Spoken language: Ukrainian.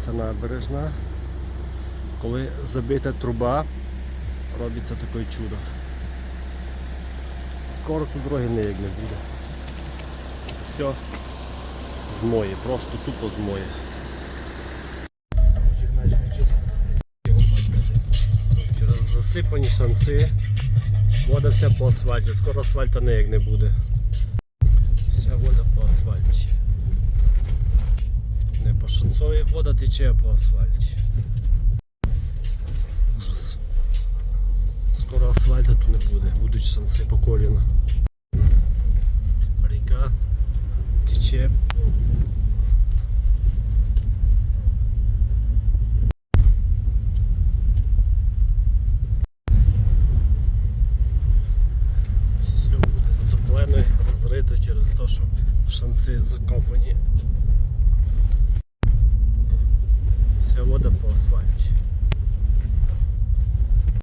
робиться набережна. Коли забита труба, робиться таке чудо. Скоро тут дороги ніяк не буде. Все змоє, просто тупо змоє. Через засипані шанси вода вся по асфальті. Скоро асфальта ніяк не буде. Вся вода по асфальті. Не по шансові вода тече по асфальті. Ужас. Скоро асфальта тут не буде, будуть шанси по коліна. Ріка тече. Все буде затоплено, розрито через те, що шанси закопані.